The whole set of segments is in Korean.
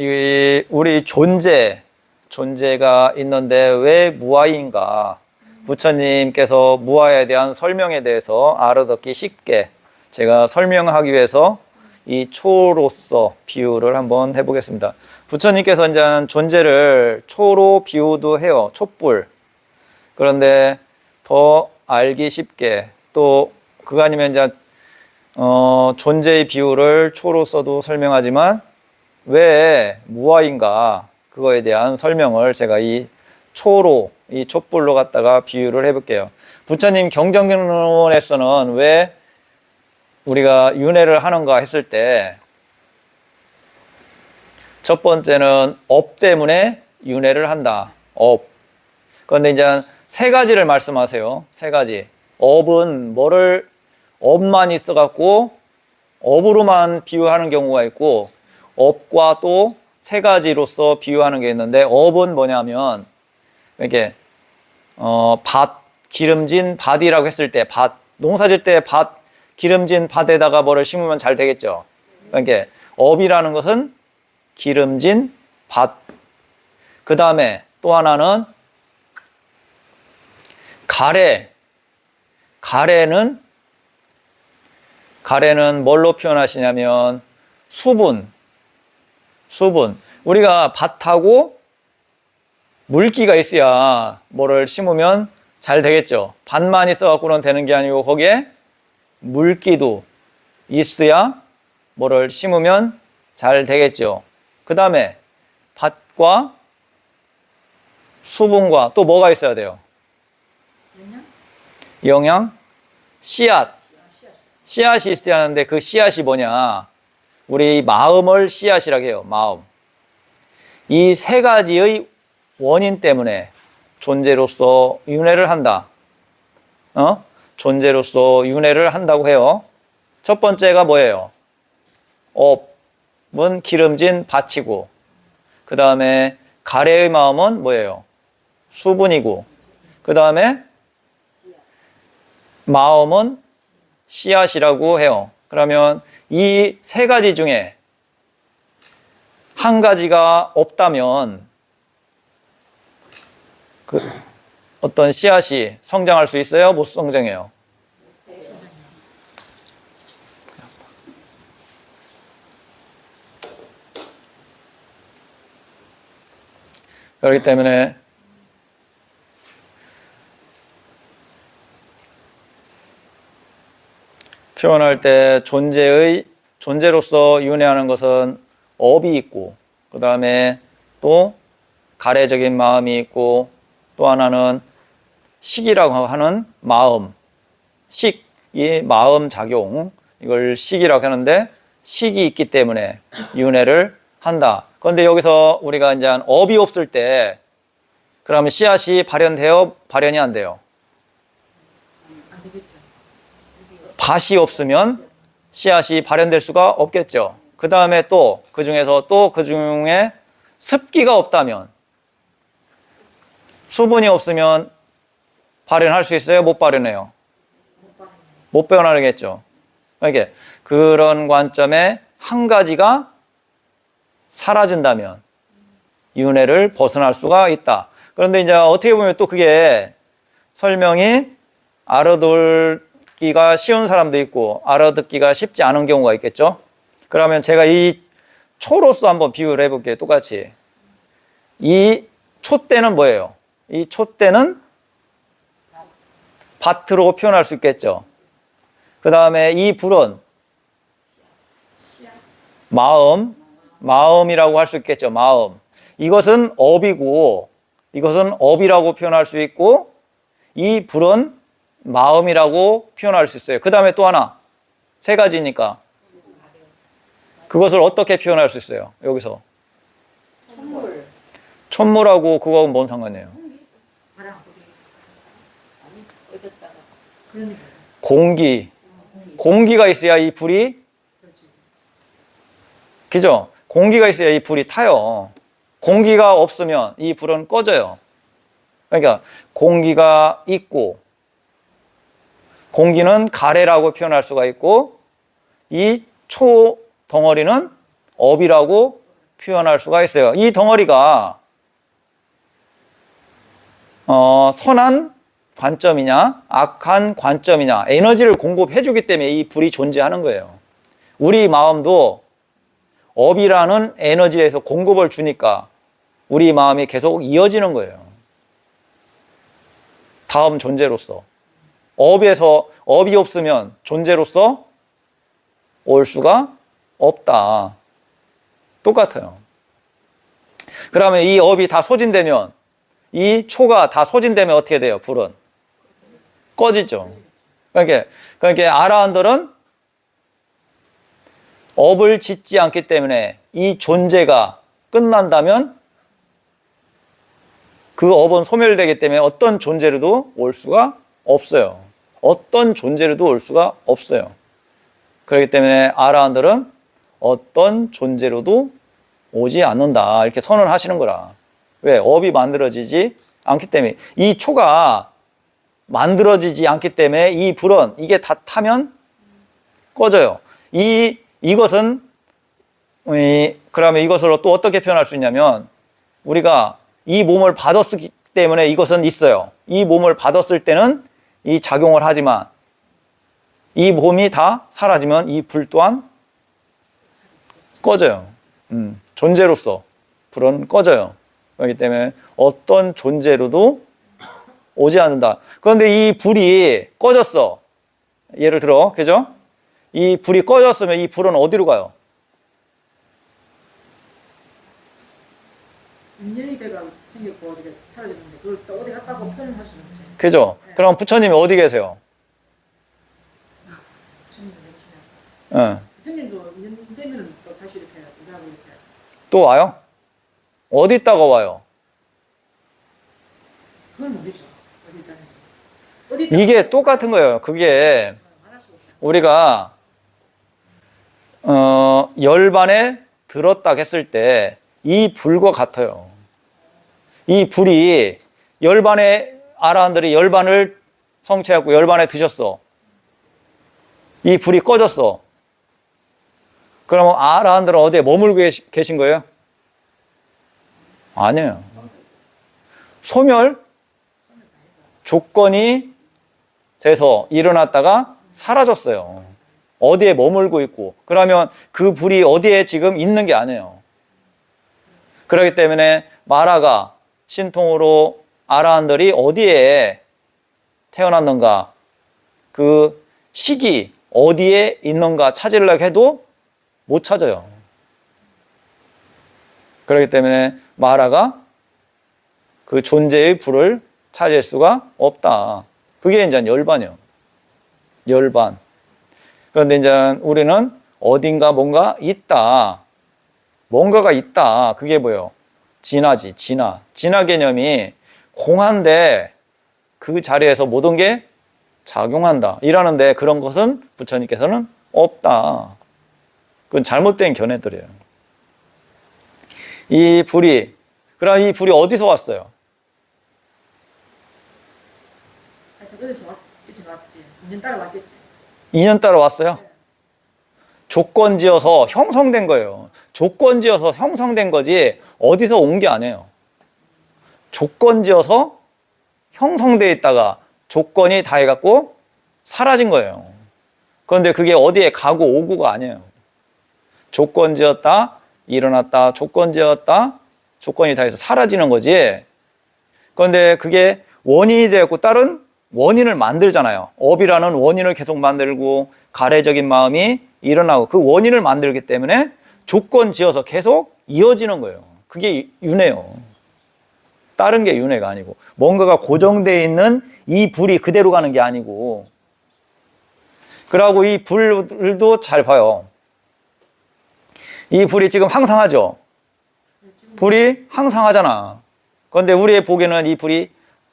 이 우리 존재 존재가 있는데 왜 무아인가? 부처님께서 무아에 대한 설명에 대해서 알아듣기 쉽게 제가 설명하기 위해서 이 초로서 비유를 한번 해보겠습니다. 부처님께서 이제 존재를 초로 비유도 해요. 촛불. 그런데 더 알기 쉽게 또 그거 아니면 이제 어, 존재의 비유를 초로서도 설명하지만 왜 무아인가 그거에 대한 설명을 제가 이 초로 이 촛불로 갖다가 비유를 해볼게요. 부처님 경전론에서는 왜 우리가 윤회를 하는가 했을 때 첫 번째는 업 때문에 윤회를 한다. 업. 그런데 이제 세 가지를 말씀하세요. 세 가지. 업은 뭐를 업만 있어갖고 업으로만 비유하는 경우가 있고 업과 또 세 가지로서 비유하는 게 있는데 업은 뭐냐면 이렇게 어, 밭 기름진 밭이라고 했을 때 밭 농사질 때 밭 기름진 밭에다가 뭐를 심으면 잘 되겠죠. 그러니까 업이라는 것은 기름진 밭. 그 다음에 또 하나는 가래. 가래는 가래는 뭘로 표현하시냐면 수분. 수분. 우리가 밭하고 물기가 있어야 뭐를 심으면 잘 되겠죠. 밭만 있어갖고는 되는 게 아니고 거기에 물기도 있어야 뭐를 심으면 잘 되겠죠. 그 다음에 밭과 수분과 또 뭐가 있어야 돼요? 영양? 씨앗. 씨앗이 있어야 하는데 그 씨앗이 뭐냐? 우리 마음을 씨앗이라고 해요. 마음. 이 세 가지의 원인 때문에 존재로서 윤회를 한다. 어? 존재로서 윤회를 한다고 해요. 첫 번째가 뭐예요? 업은 기름진 밭이고, 그 다음에 가래의 마음은 뭐예요? 수분이고, 그 다음에 마음은 씨앗이라고 해요. 그러면 이 세 가지 중에 한 가지가 없다면 그 어떤 씨앗이 성장할 수 있어요? 못 성장해요. 그렇기 때문에 표현할 때 존재의 존재로서 윤회하는 것은 업이 있고 그 다음에 또 가래적인 마음이 있고 또 하나는 식이라고 하는 마음 식, 이 마음 작용 이걸 식이라고 하는데 식이 있기 때문에 윤회를 한다. 그런데 여기서 우리가 이제 업이 없을 때 그러면 씨앗이 발현돼요? 발현이 안 돼요? 밭이 없으면 씨앗이 발현될 수가 없겠죠. 그 다음에 또 그 중에서 또 그 중에 습기가 없다면 수분이 없으면 발현할 수 있어요? 못 발현해요? 못 발현하겠죠. 그러니까 그런 관점에 한 가지가 사라진다면 윤회를 벗어날 수가 있다. 그런데 이제 어떻게 보면 또 그게 설명이 알아듣기가 쉬운 사람도 있고 알아듣기가 쉽지 않은 경우가 있겠죠. 그러면 제가 이 초로서 한번 비유를 해볼게요. 똑같이. 이 촛대는 뭐예요? 이 촛대는 밭으로 표현할 수 있겠죠. 그 다음에 이 불은 마음, 마음이라고 할 수 있겠죠. 마음. 이것은 업이고, 이것은 업이라고 표현할 수 있고, 이 불은 마음이라고 표현할 수 있어요. 그 다음에 또 하나. 세 가지니까. 그것을 어떻게 표현할 수 있어요? 여기서. 선물. 촛물하고 그거하고 뭔 상관이에요? 공기. 공기가 있어야 이 불이, 그죠? 공기가 있어야 이 불이 타요. 공기가 없으면 이 불은 꺼져요. 그러니까 공기가 있고, 공기는 가래라고 표현할 수가 있고, 이 초 덩어리는 업이라고 표현할 수가 있어요. 이 덩어리가 어, 선한 관점이냐, 악한 관점이냐, 에너지를 공급해 주기 때문에 이 불이 존재하는 거예요. 우리 마음도 업이라는 에너지에서 공급을 주니까 우리 마음이 계속 이어지는 거예요. 다음 존재로서. 업에서, 업이 없으면 존재로서 올 수가 없다. 똑같아요. 그러면 이 업이 다 소진되면 이 초가 다 소진되면 어떻게 돼요? 불은 꺼지죠. 그러니까 그러니까 아라한들은 업을 짓지 않기 때문에 이 존재가 끝난다면 그 업은 소멸되기 때문에 어떤 존재로도 올 수가 없어요. 어떤 존재로도 올 수가 없어요. 그렇기 때문에 아라한들은 어떤 존재로도 오지 않는다. 이렇게 선언하시는 거라. 왜? 업이 만들어지지 않기 때문에. 이 초가 만들어지지 않기 때문에 이 불은 이게 다 타면 꺼져요. 이, 이것은, 이, 그러면 이것을 또 어떻게 표현할 수 있냐면 우리가 이 몸을 받았기 때문에 이것은 있어요. 이 몸을 받았을 때는 이 작용을 하지만 이 몸이 다 사라지면 이 불 또한 꺼져요. 음, 존재로서 불은 꺼져요. 그렇기 때문에 어떤 존재로도 오지 않는다. 그런데 이 불이 꺼졌어. 예를 들어, 그죠? 이 불이 꺼졌으면 이 불은 어디로 가요? 인연이 돼가 생겼고 어디가 사라졌는데 그걸 또 어디 갔다고 표현할 수는 없지. 그죠? 그럼 부처님이 어디 계세요? 부처님도 또 다시 이렇게 일하고 이렇게. 또 와요? 어디 있다가 와요? 그건 모르죠. 어디 있다는지. 어디 있다 이게 똑같은 거예요. 그게. 우리가 어, 열반에 들었다 했을 때 이 불과 같아요. 이 불이 열반에 아라한들이 열반을 성취하고 열반에 드셨어. 이 불이 꺼졌어. 그러면 아라한들은 어디에 머물고 계신 거예요? 아니에요. 소멸 조건이 돼서 일어났다가 사라졌어요. 어디에 머물고 있고. 그러면 그 불이 어디에 지금 있는 게 아니에요. 그렇기 때문에 마라가 신통으로 아라한들이 어디에 태어났는가, 그 시기 어디에 있는가 찾으려고 해도 못 찾아요. 그렇기 때문에 마라가 그 존재의 불을 찾을 수가 없다. 그게 이제 열반이요. 열반. 그런데 이제 우리는 어딘가 뭔가 있다. 뭔가가 있다. 그게 뭐예요? 진화지, 진화. 진화 개념이 공한데 그 자리에서 모든 게 작용한다. 이라는데 그런 것은 부처님께서는 없다. 그건 잘못된 견해들이에요. 이 불이, 그럼 이 불이 어디서 왔어요? 하여튼 어디서 왔, 어디서 왔지. 인연 따라 왔겠지. 인연 따라 왔어요. 조건 지어서 형성된 거예요. 조건 지어서 형성된 거지 어디서 온 게 아니에요. 조건 지어서 형성돼 있다가 조건이 다 해갖고 사라진 거예요. 그런데 그게 어디에 가고 오고가 아니에요. 조건 지었다, 일어났다, 조건 지었다, 조건이 다 해서 사라지는 거지. 그런데 그게 원인이 되었고 다른 원인을 만들잖아요. 업이라는 원인을 계속 만들고 가래적인 마음이 일어나고 그 원인을 만들기 때문에 조건 지어서 계속 이어지는 거예요. 그게 윤회요. 다른 게 윤회가 아니고 뭔가가 고정되어 있는 이 불이 그대로 가는 게 아니고 그러고 이 불도 잘 봐요. 이 불이 지금 항상 하죠. 불이 항상 하잖아. 그런데 우리의 보기에는 이 불이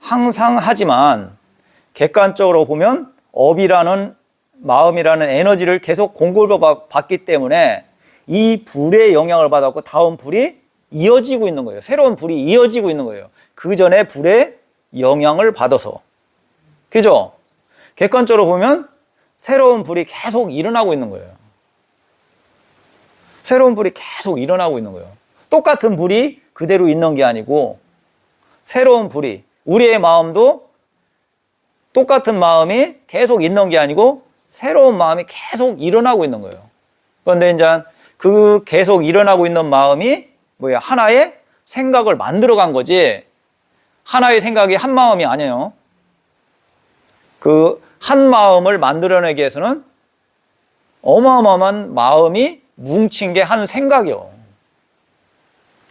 항상 하지만 객관적으로 보면 업이라는 마음이라는 에너지를 계속 공급을 받- 받기 때문에 이 불의 영향을 받았고 다음 불이 이어지고 있는 거예요. 새로운 불이 이어지고 있는 거예요. 그 전에 불의 영향을 받아서. 그죠? 객관적으로 보면 새로운 불이 계속 일어나고 있는 거예요. 새로운 불이 계속 일어나고 있는 거예요. 똑같은 불이 그대로 있는 게 아니고 새로운 불이 우리의 마음도 똑같은 마음이 계속 있는 게 아니고 새로운 마음이 계속 일어나고 있는 거예요. 그런데 이제 그 계속 일어나고 있는 마음이 뭐야 하나의 생각을 만들어 간 거지 하나의 생각이 한 마음이 아니에요. 그 한 마음을 만들어내기 위해서는 어마어마한 마음이 뭉친 게 한 생각이요.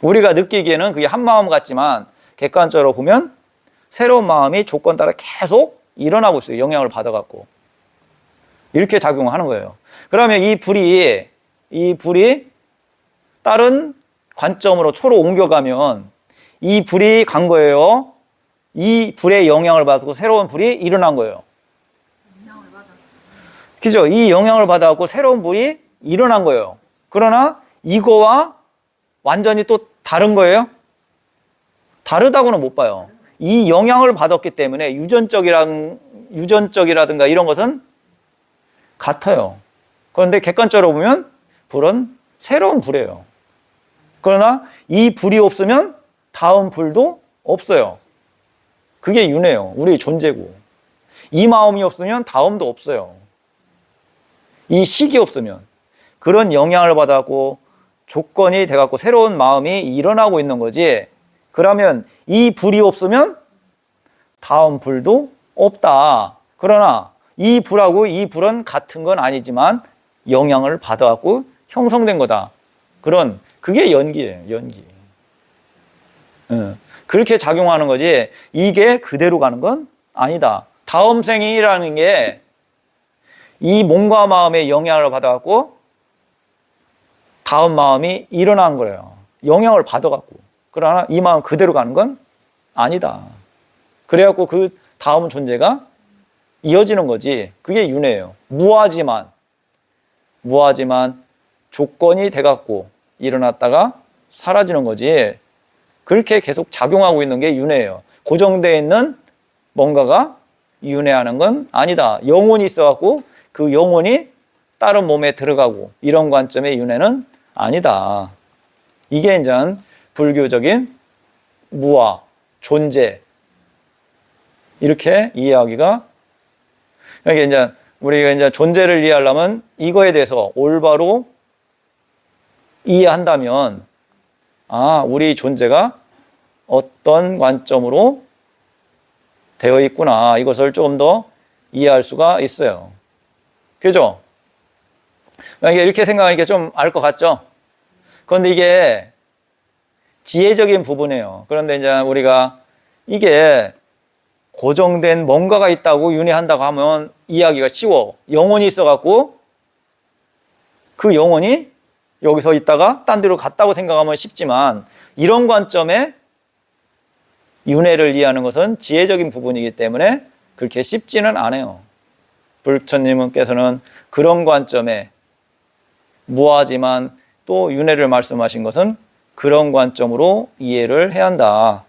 우리가 느끼기에는 그게 한 마음 같지만 객관적으로 보면 새로운 마음이 조건 따라 계속 일어나고 있어요. 영향을 받아갖고. 이렇게 작용하는 거예요. 그러면 이 불이, 이 불이 다른 관점으로 초로 옮겨가면 이 불이 간 거예요. 이 불의 영향을 받고 새로운 불이 일어난 거예요. 그죠? 이 영향을 받아갖고 새로운 불이 일어난 거예요. 그러나 이거와 완전히 또 다른 거예요? 다르다고는 못 봐요. 이 영향을 받았기 때문에 유전적이랑, 유전적이라든가 이런 것은 같아요. 그런데 객관적으로 보면 불은 새로운 불이에요. 그러나 이 불이 없으면 다음 불도 없어요. 그게 윤회요. 우리의 존재고. 이 마음이 없으면 다음도 없어요. 이 식이 없으면 그런 영향을 받았고 조건이 돼갖고 새로운 마음이 일어나고 있는 거지. 그러면 이 불이 없으면 다음 불도 없다. 그러나 이 불하고 이 불은 같은 건 아니지만 영향을 받아갖고 형성된 거다. 그런 그게 연기예요. 연기. 응. 그렇게 작용하는 거지 이게 그대로 가는 건 아니다. 다음 생이라는 게 이 몸과 마음의 영향을 받아갖고 다음 마음이 일어난 거예요. 영향을 받아갖고. 그러나 이 마음 그대로 가는 건 아니다. 그래갖고 그 다음 존재가 이어지는 거지. 그게 윤회예요. 무하지만, 무하지만 조건이 돼갖고 일어났다가 사라지는 거지. 그렇게 계속 작용하고 있는 게 윤회예요. 고정되어 있는 뭔가가 윤회하는 건 아니다. 영혼이 있어갖고 그 영혼이 다른 몸에 들어가고 이런 관점의 윤회는 아니다. 이게 이제 불교적인 무아, 존재 이렇게 이해하기가 이게 이제 우리가 이제 존재를 이해하려면 이거에 대해서 올바로 이해한다면 아, 우리 존재가 어떤 관점으로 되어 있구나. 이것을 조금 더 이해할 수가 있어요. 그죠? 이게 이렇게 생각하니까 좀 알 것 같죠? 그런데 이게 지혜적인 부분이에요. 그런데 이제 우리가 이게 고정된 뭔가가 있다고 윤회한다고 하면 이해하기가 쉬워. 영혼이 있어갖고 그 영혼이 여기서 있다가 딴 데로 갔다고 생각하면 쉽지만 이런 관점에 윤회를 이해하는 것은 지혜적인 부분이기 때문에 그렇게 쉽지는 않아요. 불처님께서는 그런 관점에 무하지만 또 윤회를 말씀하신 것은 그런 관점으로 이해를 해야 한다.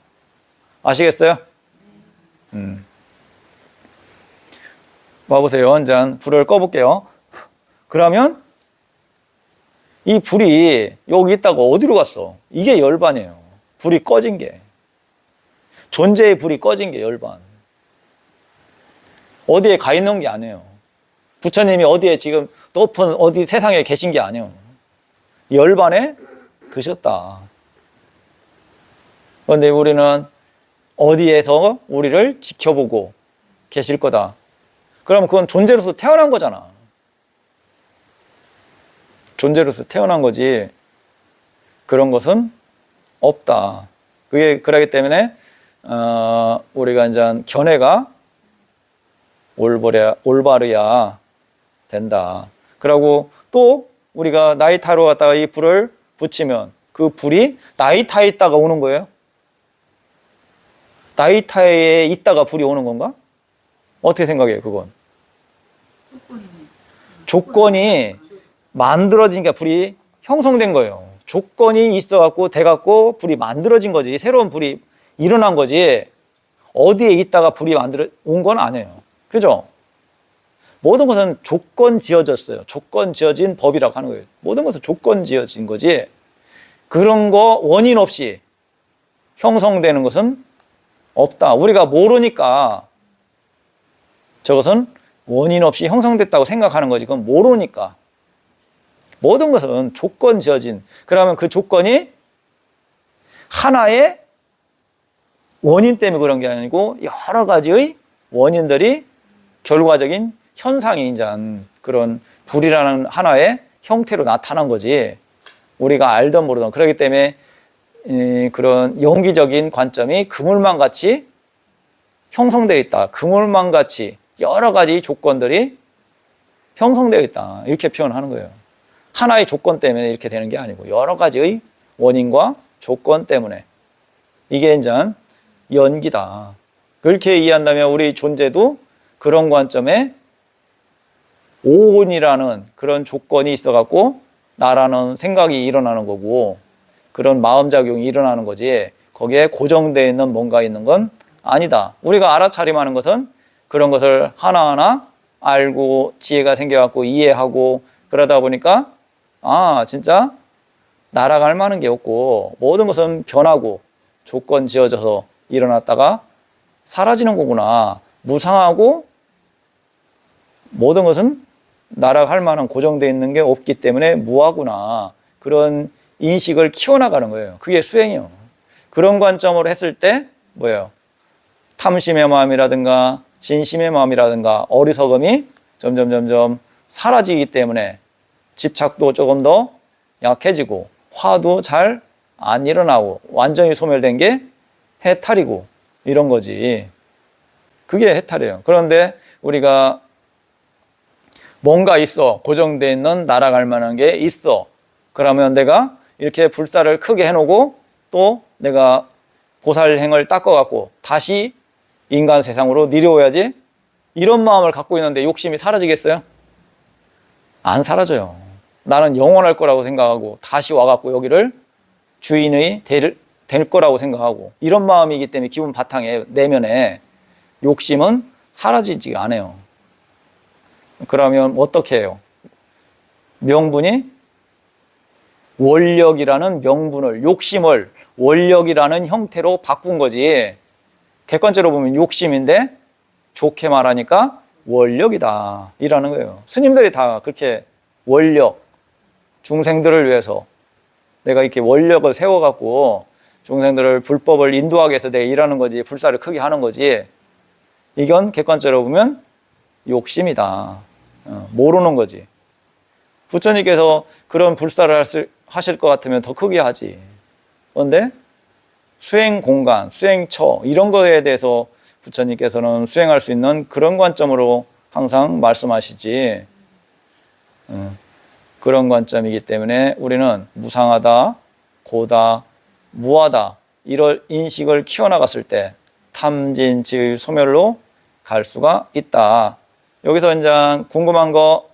아시겠어요? 음. 와보세요. 한잔 불을 꺼볼게요. 그러면 이 불이 여기 있다가 어디로 갔어? 이게 열반이에요. 불이 꺼진 게. 존재의 불이 꺼진 게 열반. 어디에 가 있는 게 아니에요. 부처님이 어디에 지금 높은 어디 세상에 계신 게 아니에요. 열반에 드셨다. 그런데 우리는 어디에서 우리를 지켜보고 계실 거다. 그러면 그건 존재로서 태어난 거잖아. 존재로서 태어난 거지. 그런 것은 없다. 그게 그러기 때문에 어, 우리가 이제 견해가 올바르야, 올바르야 된다. 그리고 또 우리가 나이타로 갔다가 이 불을 붙이면 그 불이 나이타에 있다가 오는 거예요. 나이타에 있다가 불이 오는 건가? 어떻게 생각해요, 그건? 조건이 만들어지니까 불이 형성된 거예요. 조건이 있어갖고 돼갖고 불이 만들어진 거지. 새로운 불이 일어난 거지. 어디에 있다가 불이 만들어 온 건 아니에요. 그죠? 모든 것은 조건 지어졌어요. 조건 지어진 법이라고 하는 거예요. 모든 것은 조건 지어진 거지. 그런 거 원인 없이 형성되는 것은 없다. 우리가 모르니까 저것은 원인 없이 형성됐다고 생각하는 거지. 그건 모르니까. 모든 것은 조건 지어진. 그러면 그 조건이 하나의 원인 때문에 그런 게 아니고 여러 가지의 원인들이 결과적인 현상이 이제 그런 불이라는 하나의 형태로 나타난 거지. 우리가 알던 모르던 그렇기 때문에 이 그런 연기적인 관점이 그물망 같이 형성되어 있다. 그물망 같이 여러 가지 조건들이 형성되어 있다. 이렇게 표현하는 거예요. 하나의 조건 때문에 이렇게 되는 게 아니고 여러 가지의 원인과 조건 때문에 이게 이제 연기다. 그렇게 이해한다면 우리 존재도 그런 관점에 오온이라는 그런 조건이 있어갖고 나라는 생각이 일어나는 거고 그런 마음작용이 일어나는 거지 거기에 고정되어 있는 뭔가 있는 건 아니다. 우리가 알아차림하는 것은 그런 것을 하나하나 알고 지혜가 생겨갖고 이해하고 그러다 보니까 아 진짜 날아갈 만한 게 없고 모든 것은 변하고 조건 지어져서 일어났다가 사라지는 거구나. 무상하고 모든 것은 날아갈 만한 고정되어 있는 게 없기 때문에 무하구나. 그런 인식을 키워나가는 거예요. 그게 수행이요. 그런 관점으로 했을 때 뭐예요? 탐심의 마음이라든가 진심의 마음이라든가 어리석음이 점점 점점 사라지기 때문에 집착도 조금 더 약해지고 화도 잘 안 일어나고 완전히 소멸된 게 해탈이고 이런 거지. 그게 해탈이에요. 그런데 우리가 뭔가 있어. 고정되어 있는 날아갈 만한 게 있어. 그러면 내가 이렇게 불사를 크게 해놓고 또 내가 보살행을 닦아갖고 다시 인간 세상으로 내려오야지. 이런 마음을 갖고 있는데 욕심이 사라지겠어요? 안 사라져요. 나는 영원할 거라고 생각하고 다시 와갖고 여기를 주인의 될, 될 거라고 생각하고 이런 마음이기 때문에 기본 바탕에 내면에 욕심은 사라지지가 않아요. 그러면 어떻게 해요? 명분이 원력이라는 명분을 욕심을 원력이라는 형태로 바꾼 거지. 객관적으로 보면 욕심인데 좋게 말하니까 원력이다 이라는 거예요. 스님들이 다 그렇게 원력 중생들을 위해서 내가 이렇게 원력을 세워갖고 중생들을 불법을 인도하기 위해서 내가 일하는 거지 불사를 크게 하는 거지 이건 객관적으로 보면 욕심이다. 어, 모르는 거지. 부처님께서 그런 불사를 하실- 하실 것 같으면 더 크게 하지. 그런데 수행 공간, 수행처 이런 거에 대해서 부처님께서는 수행할 수 있는 그런 관점으로 항상 말씀하시지. 어, 그런 관점이기 때문에 우리는 무상하다, 고다, 무하다 이런 인식을 키워나갔을 때 탐진치의 소멸로 갈 수가 있다. 여기서 이제 궁금한 거